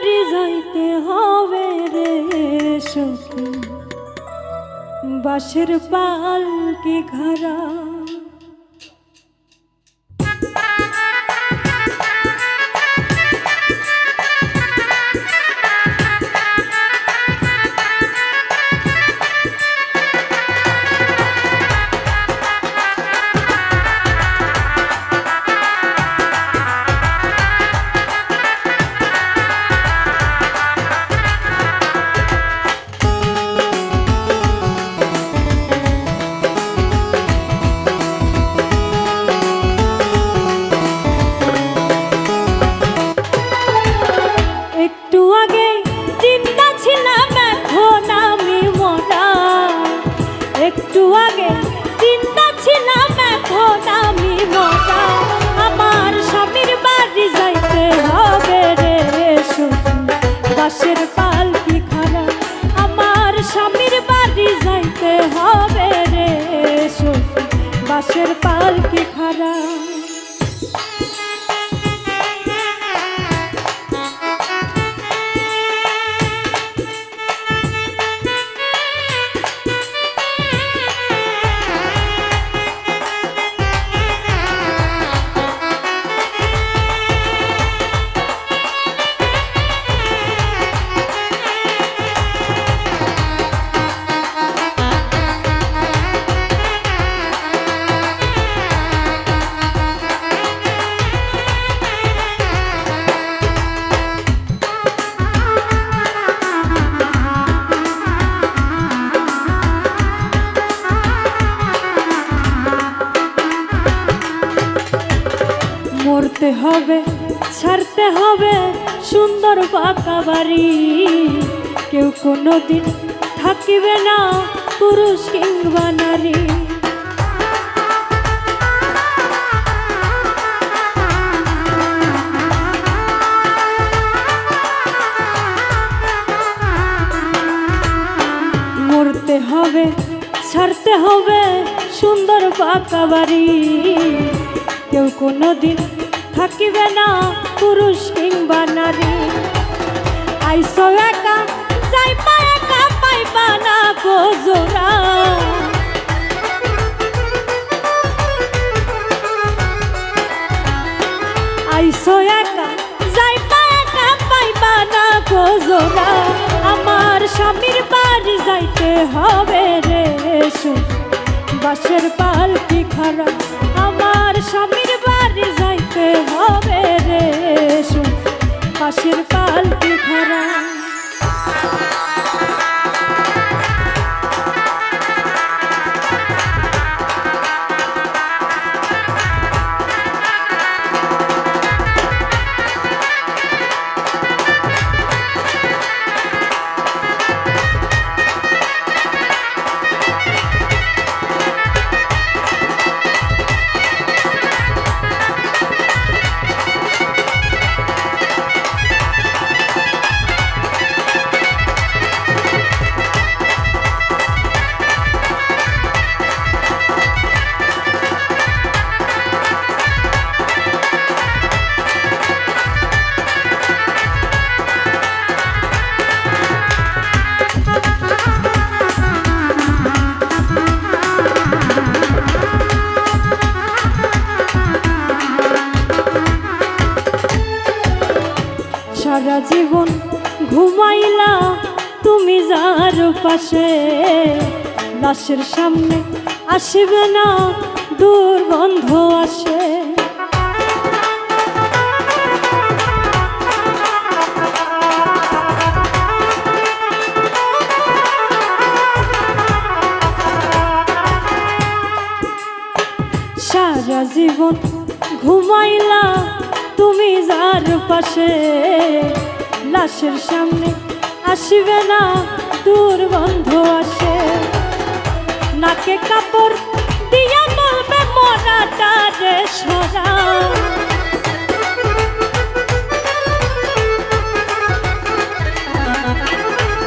বাড়ি যাইতে হবে রে সখী। বাসের পাল কি ঘরা ছাড়তে হবে সুন্দর পাকা বাড়ি। কেউ কোনো দিন থাকিবে না পুরুষ কিংবা নারী। মরতে হবে, ছাড়তে হবে সুন্দর পাকা বাড়ি। কেউ কোনো দিন থাকিবে না পুরুষ কিংবা নারী। আইসো একা, যাইবা একা, পাইবা না জোড়া। আইসো একা, যাইবা একা, পাইবা না জোড়া। আমার স্বামীর বাড়ি যাইতে হবে রে। বাসের পাল কি খারাপ জীবন ঘুমাইলা, তুমি যার পাশে। লাশের সামনে আসবে না, দুর্গন্ধ আসে। সারা জীবন ঘুমাইলা, তুমি যার পাশে। লাশের সামনে আসিবে না দুর্গন্ধ আসে। নাকে কাপড় দিয়া বলবে মরাটা রে সরা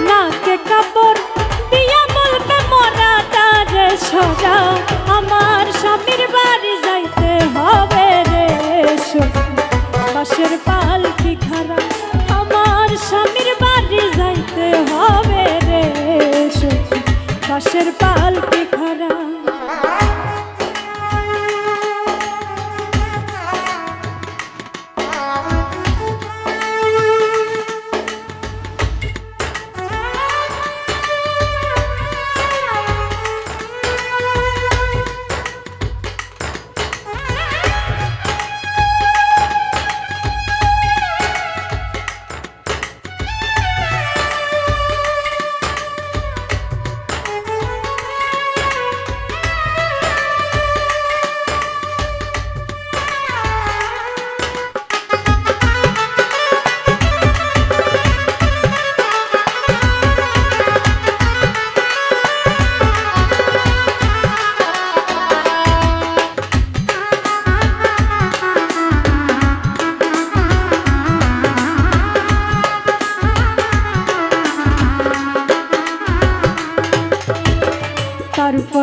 নাকে কাপড় দিয়া বলবে মরাটা রে সরা আমার স্বামীর বাড়ি যাইতে হবে রে সখী। বাঁশের মানুষের পাল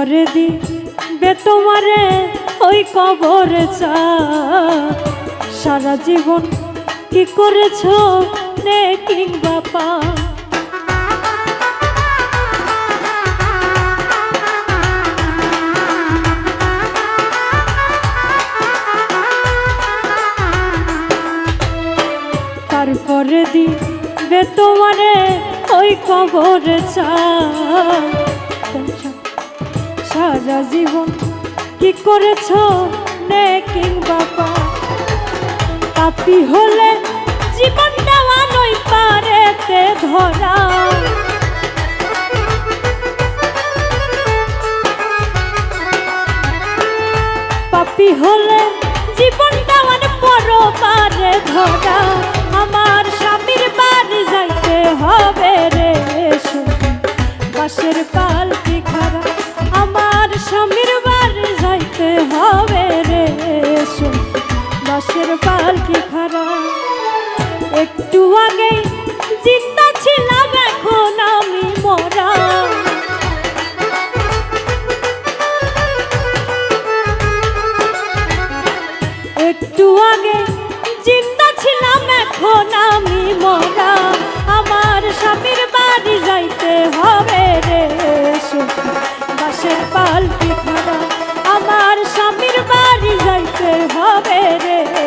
তারপরে দিবে তোমারে ওই কবর চা। সারা জীবন কি করেছ নে কিংবা পা। তারপরে দিবে তোমারে ওই কবর চা। সারা জীবন। কি করেছ নে পাপি হলে জীবন দেওয়া নই পারেতে ধরা। পাপি হলে জীবন দেওয়ার পর পারে ধরা। আমার স্বামীর বাড়ি যাইতে হবে রে সখী। বাসের পালকি খারা আমার স্বামীর বাড়ি যাইতে হবে রে বাসের পালকি খারা একটু আগে জিন্দা ছিলাম, এখন আমি মরা। একটু আগে জিন্দা ছিলাম, এখন আমি মরা। আমার স্বামীর বাড়ি যাইতে হবে রে বাসের পালকি হবে রে।